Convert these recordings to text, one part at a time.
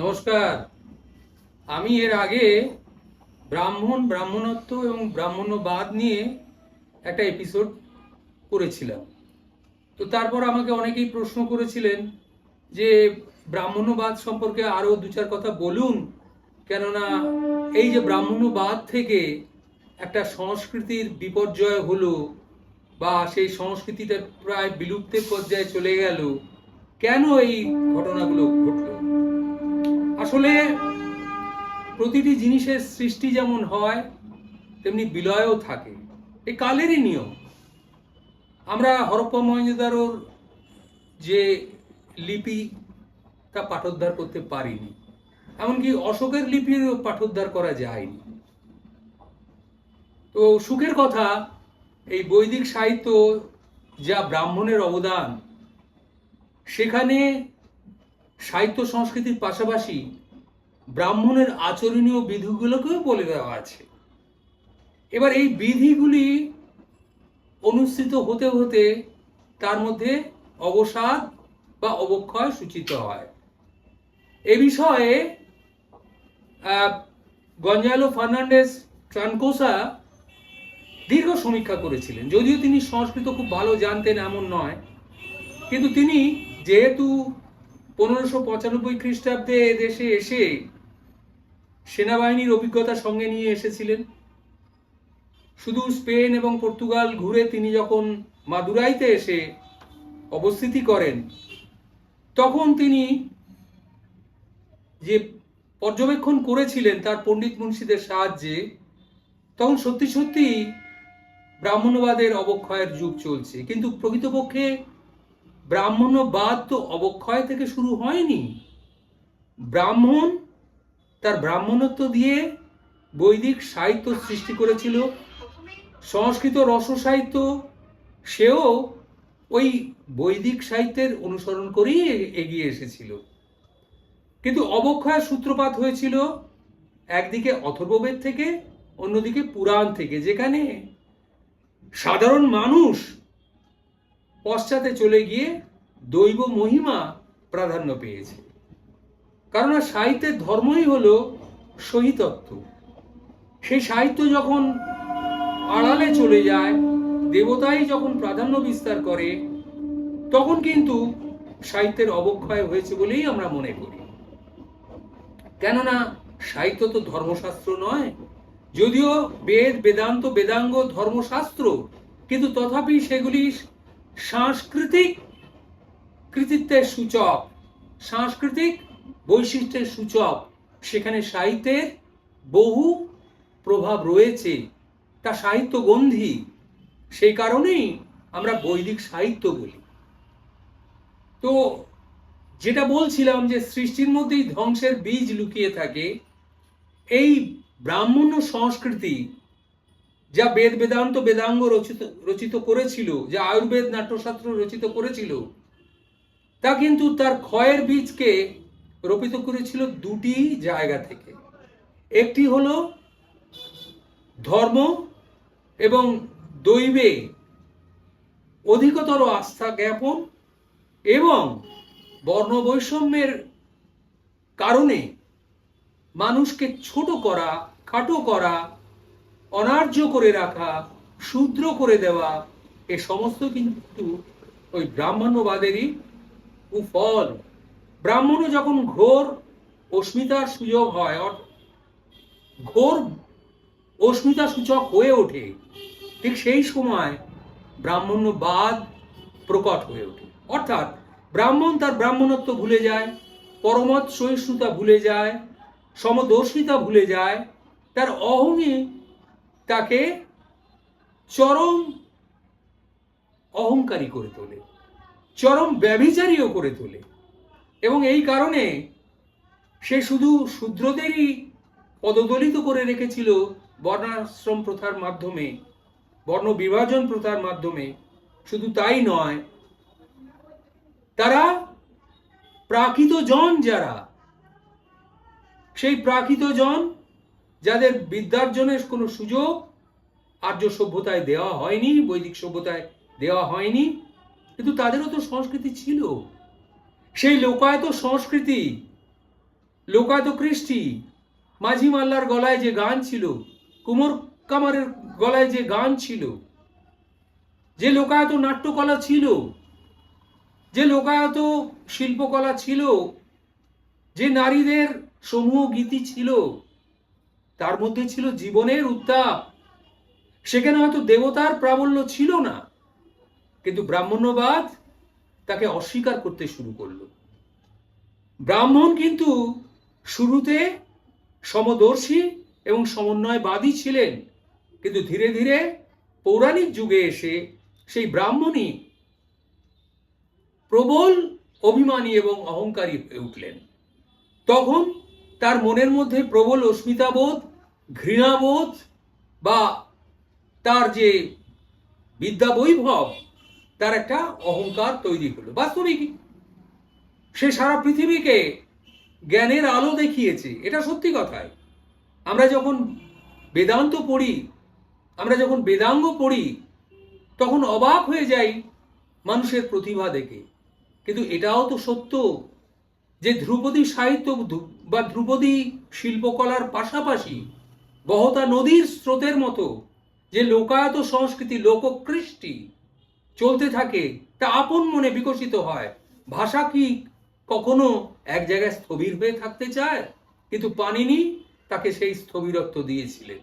নমস্কার। আমি এর আগে ব্রাহ্মণ, ব্রাহ্মণত্ব এবং ব্রাহ্মণ্যবাদ নিয়ে একটা এপিসোড করেছিলাম। তো তারপর আমাকে অনেকেই প্রশ্ন করেছিলেন যে ব্রাহ্মণ্যবাদ সম্পর্কে আরও দু চার কথা বলুন, কেননা এই যে ব্রাহ্মণ্যবাদ থেকে একটা সংস্কৃতির বিপর্যয় হলো বা সেই সংস্কৃতিটা প্রায় বিলুপ্তের পর্যায়ে চলে গেল, কেন এই ঘটনাগুলো ঘটলো? আসলে প্রতিটি জিনিসের সৃষ্টি যেমন হয়, তেমনি বিলয়ও থাকে। এই কালেরই নিয়ম। আমরা হরপ্পা মহেঞ্জোদারোর যে লিপি, তা পাঠোদ্ধার করতে পারিনি। এমনকি অশোকের লিপিরও পাঠোদ্ধার করা যায়নি। তো সুখের কথা, এই বৈদিক সাহিত্য যা ব্রাহ্মণের অবদান, সেখানে সাহিত্য সংস্কৃতির পাশাপাশি ব্রাহ্মণের আচরণীয় বিধিগুলোকেও বলে দেওয়া আছে। এবার এই বিধিগুলি অনুষ্ঠিত হতে হতে তার মধ্যে অবসাদ বা অবক্ষয় সূচিত হয়। এ বিষয়ে গঞ্জালো ফার্নান্ডেস ট্রানকোসা দীর্ঘ সমীক্ষা করেছিলেন। যদিও তিনি সংস্কৃত খুব ভালো জানতেন এমন নয়, কিন্তু তিনি যেহেতু পনেরোশো পঁচানব্বই খ্রিস্টাব্দে দেশে এসে সেনাবাহিনীর অভিজ্ঞতা সঙ্গে নিয়ে এসেছিলেন। শুধু স্পেন এবং পর্তুগাল ঘুরে তিনি যখন মাদুরাইতে এসে অবস্থিতি করেন, তখন তিনি যে পর্যবেক্ষণ করেছিলেন তার পণ্ডিত মুন্সিদের সাহায্যে, তখন সত্যি সত্যি ব্রাহ্মণবাদের অবক্ষয়ের যুগ চলছে। কিন্তু প্রকৃতপক্ষে ব্রাহ্মণ্যবাদ তো অবক্ষয় থেকে শুরু হয়নি। ব্রাহ্মণ তার ব্রাহ্মণত্ব দিয়ে বৈদিক সাহিত্য সৃষ্টি করেছিল। সংস্কৃত রস সাহিত্য, সেও ওই বৈদিক সাহিত্যের অনুসরণ করেই এগিয়ে এসেছিল। কিন্তু অবক্ষয়ের সূত্রপাত হয়েছিল একদিকে অথর্ববেদ থেকে, অন্যদিকে পুরাণ থেকে, যেখানে সাধারণ মানুষ পশ্চাতে চলে গিয়ে দৈব মহিমা প্রাধান্য পেয়েছে। কারণ সাহিত্যের ধর্মই হলো সহিতত্ত্ব। সেই সাহিত্য যখন আড়ালে চলে যায়, দেবতাই যখন প্রাধান্য বিস্তার করে, তখন কিন্তু সাহিত্যের অবক্ষয় হয়েছে বলেই আমরা মনে করি। কেননা সাহিত্য তো ধর্মশাস্ত্র নয়, যদিও বেদ, বেদান্ত, বেদাঙ্গ ধর্মশাস্ত্র, কিন্তু তথাপি সেগুলি সাংস্কৃতিক কৃতিত্বের সূচক। সাংস্কৃতিক বৈশিষ্ট্যের সূচক, সেখানে সাহিত্যের বহু প্রভাব রয়েছে। তা সাহিত্য গন্ধি সেই কারণেই আমরা বৈদিক সাহিত্য বলি। তো যেটা বলছিলাম যে সৃষ্টির মধ্যেই ধ্বংসের বীজ লুকিয়ে থাকে, এই ব্রাহ্মণ্য সংস্কৃতি যা বেদ বেদান্ত বেদাঙ্গ রচিত রচিত করেছিল, যা আয়ুর্বেদ নাট্যশাস্ত্র রচিত করেছিল, তা কিন্তু তার ক্ষয়ের বীজকে রোপিত করেছিল দুটি জায়গা থেকে। একটি হলো ধর্ম এবং দৈবে অধিকতর আস্থা জ্ঞাপন এবং বর্ণ বৈষম্যের কারণে মানুষকে ছোট করা, খাটো করা, অনার্য করে রাখা, শূদ্র করে দেওয়া, এ সমস্ত কিন্তু ওই ব্রাহ্মণ্যবাদেরই কুফল। ব্রাহ্মণ যখন ঘোর অস্মিতার সুযোগ হয় ঘোর অস্মিতা সূচক হয়ে ওঠে, ঠিক সেই সময় ব্রাহ্মণ্যবাদ প্রকট হয়ে ওঠে। অর্থাৎ ব্রাহ্মণ তার ব্রাহ্মণত্ব ভুলে যায় পরমত সহিষ্ণুতা ভুলে যায়, সমদর্শিতা ভুলে যায়, তার অহংই তাকে চরম অহংকারী করে তোলে, চরম ব্যভিচারীও করে তোলে। এবং এই কারণে সে শুধু শূদ্রদেরই পদদলিত করে রেখেছিল বর্ণাশ্রম প্রথার মাধ্যমে, বর্ণ বিভাজন প্রথার মাধ্যমে। শুধু তাই নয়, তারা প্রাকৃত জন যারা, সেই প্রাকৃত জন যাদের বিদ্যার্জনের কোনো সুযোগ আর্য সভ্যতায় দেওয়া হয়নি, বৈদিক সভ্যতায় দেওয়া হয়নি, কিন্তু তাদেরও তো সংস্কৃতি ছিল। সেই লোকায়ত সংস্কৃতি, লোকায়ত কৃষ্টি, মাঝি মাল্লার গলায় যে গান ছিল, কুমোর কামারের গলায় যে গান ছিল, যে লোকায়ত নাট্যকলা ছিল, যে লোকায়ত শিল্পকলা ছিল, যে নারীদের সমূহ গীতি ছিল, তার মধ্যে ছিল জীবনের উত্তাপ। সেখানে হয়তো দেবতার প্রাবল্য ছিল না, কিন্তু ব্রাহ্মণ্যবাদ তাকে অস্বীকার করতে শুরু করল। ব্রাহ্মণ কিন্তু শুরুতে সমদর্শী এবং সমন্বয়বাদী ছিলেন, কিন্তু ধীরে ধীরে পৌরাণিক যুগে এসে সেই ব্রাহ্মণই প্রবল অভিমানী এবং অহংকারী হয়ে উঠলেন। তখন তার মনের মধ্যে প্রবল অস্মিতাবোধ, ঘৃণাবোধ বা তার যে বিদ্যা বৈভব তার একটা অহংকার তৈরি হলো। বাস্তবিক সে সারা পৃথিবীকে জ্ঞানের আলো দেখিয়েছে, এটা সত্যি কথাই। আমরা যখন বেদান্ত পড়ি, আমরা যখন বেদাঙ্গ পড়ি, তখন অবাক হয়ে যাই মানুষের প্রতিভা দেখে। কিন্তু এটাও তো সত্য যে ধ্রুপদী সাহিত্য বা ধ্রুপদী শিল্পকলার পাশাপাশি বহতা নদীর স্রোতের মতো যে লোকায়ত সংস্কৃতি, লোককৃষ্টি চলতে থাকে, তা আপন মনে বিকশিত হয়। ভাষা কি কখনো এক জায়গায় স্থবির হয়ে থাকতে চায়? কিন্তু পানিনি তাকে সেই স্থবিরত্ব দিয়েছিলেন।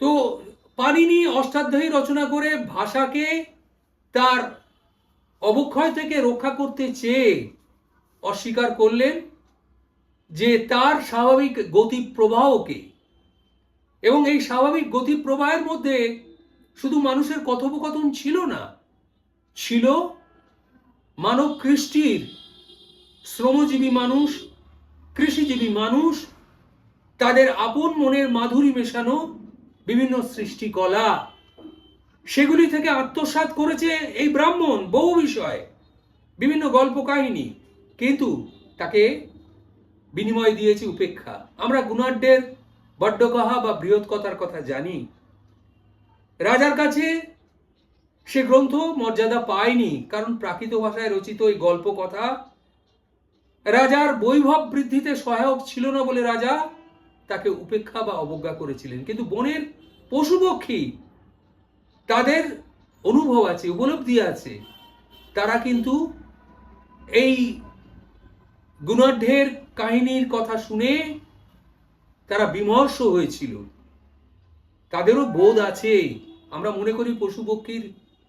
তো পানিনি অষ্টাধ্যায়ী রচনা করে ভাষাকে তার অবক্ষয় থেকে রক্ষা করতে চেয়ে অস্বীকার করলেন যে তার স্বাভাবিক গতি প্রবাহকে এবং এই স্বাভাবিক গতি প্রবাহের মধ্যে শুধু মানুষের কথোপকথন ছিল না, ছিল মানব কৃষ্টির শ্রমজীবী মানুষ, কৃষিজীবী মানুষ, তাদের আপন মনের মাধুরী মেশানো বিভিন্ন সৃষ্টিকলা। সেগুলি থেকে আত্মসাৎ করেছে এই ব্রাহ্মণ বহু বিষয়, বিভিন্ন গল্প কাহিনী কিন্তু তাকে বিনিময় দিয়েছে উপেক্ষা। আমরা গুণাঢ্যের বড্ডকহা বা বৃহৎ কথার কথা জানি। রাজার কাছে সে গ্রন্থ মর্যাদা পায়নি, কারণ প্রাকৃত ভাষায় রচিত এই গল্প কথা রাজার বৈভব বৃদ্ধিতে সহায়ক ছিল না বলে রাজা তাকে উপেক্ষা বা অবজ্ঞা করেছিলেন। কিন্তু বনের পশুপক্ষী তাদের অনুভব আছে, উপলব্ধি আছে। তারা কিন্তু এই গুণাঢ্যের কাহিনীর কথা শুনে তারা বিমর্ষ হয়েছিল। তাদেরও বোধ আছে আমরা মনে করি পশু পক্ষীর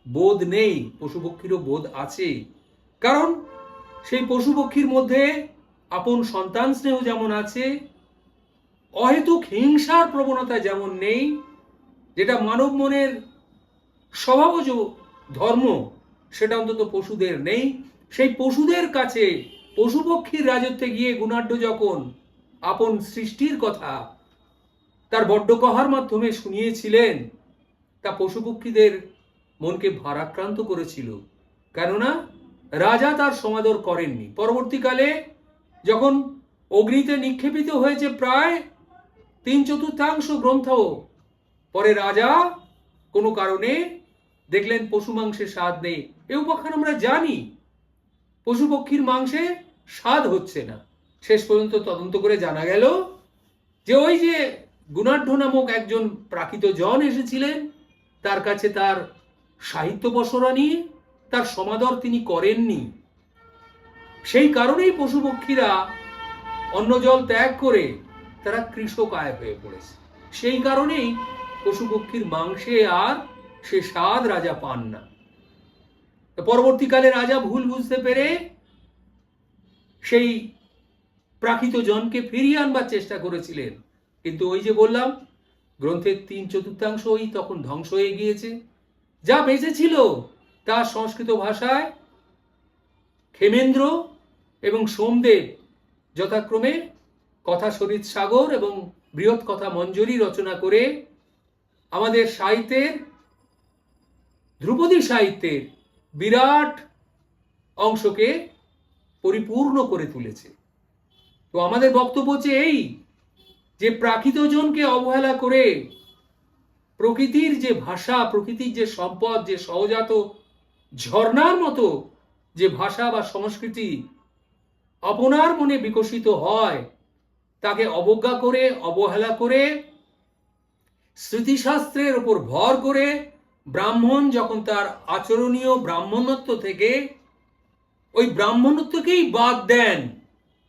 বোধ নেই, পশু পক্ষীরও বোধ আছে। কারণ সেই পশু পক্ষীর মধ্যে আপন সন্তান স্নেহ যেমন আছে, অহেতুক হিংসার প্রবণতা যেমন নেই, যেটা মানব মনের স্বভাবজ ধর্ম, সেটা অন্তত পশুদের নেই। সেই পশুদের কাছে পশুপক্ষীর রাজত্বে গিয়ে গুণাঢ্য যখন আপন সৃষ্টির কথা তার বড্ড কহার মাধ্যমে শুনিয়েছিলেন তা পশুপক্ষীদের মনকে ভারাক্রান্ত করেছিল। কেননা রাজা তার সমাদর করেননি। পরবর্তীকালে যখন অগ্নিতে নিক্ষেপিত হয়েছে প্রায় তিন চতুর্থাংশ গ্রন্থ পরে রাজা কোনো কারণে দেখলেন পশু মাংসের স্বাদ নেই। এ উপাখ্যান আমরা জানি পশু পক্ষীর মাংসে স্বাদ হচ্ছে না। শেষ পর্যন্ত তদন্ত করে জানা গেল যে ওই যে গুণাঢ্য নামক একজন প্রাকৃত জন এসেছিলেন তার কাছে তার সাহিত্য পসরা নিয়ে তার সমাদর তিনি করেননি। সেই কারণেই পশু পক্ষীরা অন্ন জল ত্যাগ করে তারা কৃষকায় হয়ে পড়েছে। সেই কারণেই পশু পক্ষীর মাংসে আর সে স্বাদ রাজা পান না। পরবর্তীকালে রাজা ভুল বুঝতে পেরে সেই প্রাকৃত জনকে ফিরিয়ে আনবার চেষ্টা করেছিলেন। কিন্তু ওই যে বললাম গ্রন্থের তিন চতুর্থাংশই তখন ধ্বংস হয়ে গিয়েছে। যা বেঁচেছিল তা সংস্কৃত ভাষায় ক্ষেমেন্দ্র এবং সোমদেব যথাক্রমে কথা শরীর সাগর এবং বৃহৎ কথা মঞ্জরি রচনা করে আমাদের সাহিত্যের, ধ্রুপদী সাহিত্যের বিরাট অংশকে পরিপূর্ণ করে তুলেছে। তো আমাদের বক্তব্য হচ্ছে এই যে প্রাকৃতজনকে অবহেলা করে প্রকৃতির যে ভাষা, প্রকৃতির যে সম্পদ, যে সহজাত ঝর্ণার মতো যে ভাষা বা সংস্কৃতি আপনার মনে বিকশিত হয়, তাকে অবজ্ঞা করে, অবহেলা করে, স্মৃতিশাস্ত্রের উপর ভর করে, ব্রাহ্মণ যখন তার আচরণীয় ব্রাহ্মণত্ব থেকে, ওই ব্রাহ্মণত্বকেই বাদ দেন।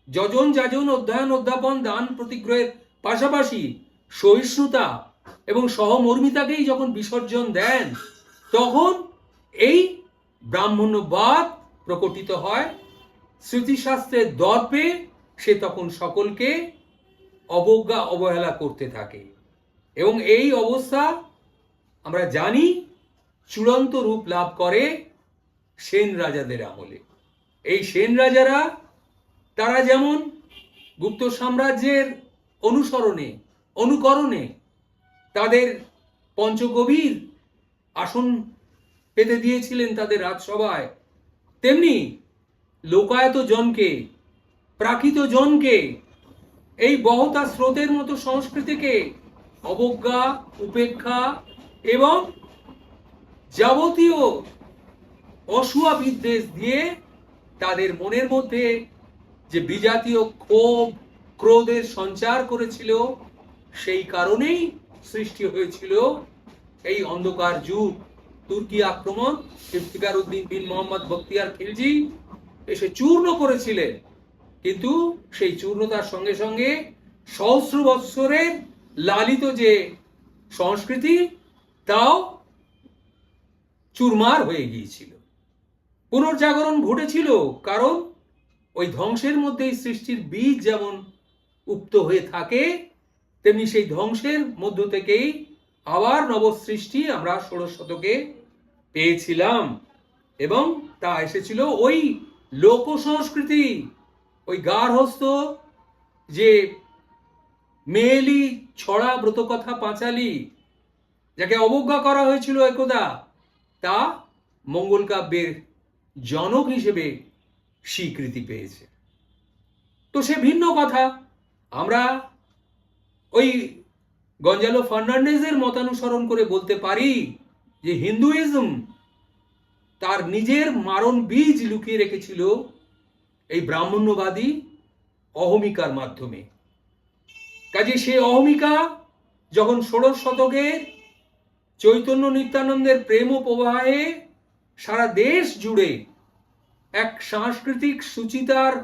যজন যাজন অধ্যয়ন, অধ্যাপন, দান প্রতিগ্রহের পাশাপাশি সহিষ্ণুতা এবং সহমর্মিতাকেই যখন বিসর্জন দেন, তখন এই ব্রাহ্মণ্যবাদ প্রকটিত হয়। স্মৃতিশাস্ত্রের দর্পে সে তখন সকলকে অবজ্ঞা, অবহেলা করতে থাকে। এবং এই অবস্থা আমরা জানি, চূড়ান্ত রূপ লাভ করে সেন রাজাদের আমলে। এই সেন রাজারা, তারা যেমন গুপ্ত সাম্রাজ্যের অনুসরণে, অনুকরণে তাদের পঞ্চগভীর আসন পেতে দিয়েছিলেন তাদের রাজসভায়। তেমনি লোকায়ত জনকে প্রাকৃত জনকে এই বহতা স্রোতের মতো সংস্কৃতিকে অবজ্ঞা, উপেক্ষা এবং যাবতীয় অসুয়া বিদ্বেষ দিয়ে তাদের মনের মধ্যে যে বিজাতীয় ক্ষোভ ক্রোধের সঞ্চার করেছিল, সেই কারণেই সৃষ্টি হয়েছিল এই অন্ধকার যুগ। তুর্কি আক্রমণ, ইফতিকার উদ্দিন বিন মোহাম্মদ বখতিয়ার খিলজি এসে চূর্ণ করেছিলেন। কিন্তু সেই চূর্ণতার সঙ্গে সঙ্গে সহস্র বৎসরের লালিত যে সংস্কৃতি, তাও চুরমার হয়ে গিয়েছিল। পুনর্জাগরণ ঘটেছিল, কারণ ওই ধ্বংসের মধ্যেই সৃষ্টির বীজ যেমন উক্ত হয়ে থাকে, তেমনি সেই ধ্বংসের মধ্য থেকেই আবার নবসৃষ্টি আমরা ষোড়শ শতকে পেয়েছিলাম। এবং তা এসেছিল ওই লোক সংস্কৃতি ওই গার্হস্থ যে মেয়েলি ছড়া ব্রতকথা পাঁচালি, যাকে অবজ্ঞা করা হয়েছিল একদা, তা মঙ্গল কাব্যের জনক হিসেবে স্বীকৃতি পেয়েছে। তো সে ভিন্ন কথা। আমরা ওই গঞ্জালো ফার্নান্ডেজের মতানুসরণ করে বলতে পারি যে হিন্দুইজম তার নিজের মারণ বীজ লুকিয়ে রেখেছিল এই ব্রাহ্মণ্যবাদী অহমিকার মাধ্যমে। কাজে সে অহমিকা যখন ষোড়শ শতকে চৈতন্য নিত্যানন্দের প্রেম প্রবাহে সারা দেশ জুড়ে এক সাংস্কৃতিক সুচিতার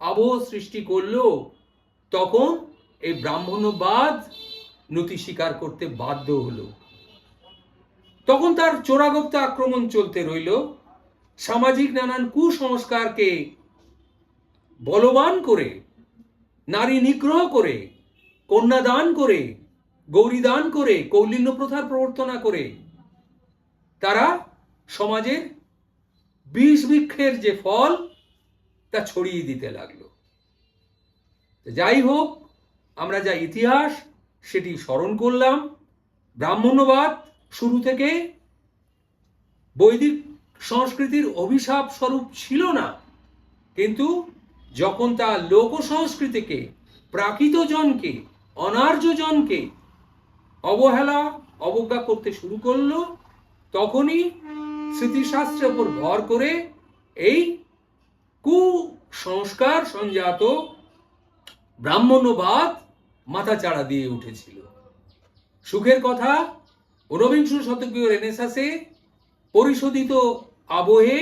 আবহ সৃষ্টি করল তখন এই ব্রাহ্মণ্যবাদ নতি স্বীকার করতে বাধ্য হলো। তখন তার চোরাগপ্তা আক্রমণ চলতে রইল। সামাজিক নানান কুসংস্কারকে বলবান করে, নারী নিগ্রহ করে, কন্যাদান করে, গৌরীদান করে, কৌলিন্য প্রথার প্রবর্তনা করে তারা সমাজের বিষ বৃক্ষের যে ফল তা ছড়িয়ে দিতে লাগল। যাই হোক, আমরা যা ইতিহাস, সেটি স্মরণ করলাম। ব্রাহ্মণ্যবাদ শুরু থেকে বৈদিক সংস্কৃতির অভিশাপ স্বরূপ ছিল না, কিন্তু যখন তা লোক সংস্কৃতিকে প্রাকৃত জনকে অনার্য জনকে অবহেলা, অবজ্ঞা করতে শুরু করল, তখনই স্মৃতিশাস্ত্রের উপর ভর করে এই কুসংস্কার সঞ্জাত ব্রাহ্মণ্যবাদ মাথা চাড়া দিয়ে উঠেছিল। সুখের কথা ঊনবিংশ শতকীয় রেনেসাসে পরিশোধিত আবহে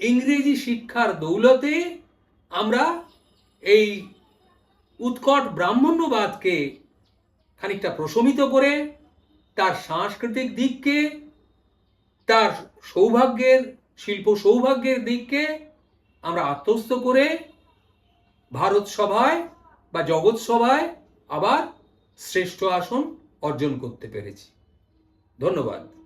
ইংরেজি শিক্ষার দৌলতে আমরা এই উৎকট ব্রাহ্মণ্যবাদকে খানিকটা প্রশমিত করে, তার সাংস্কৃতিক দিককে, তার সৌভাগ্যের শিল্প সৌভাগ্যের দিককে আমরা আত্মস্থ করে ভারত সভায় বা জগৎ সভায় আবার শ্রেষ্ঠ আসন অর্জন করতে পেরেছি। ধন্যবাদ।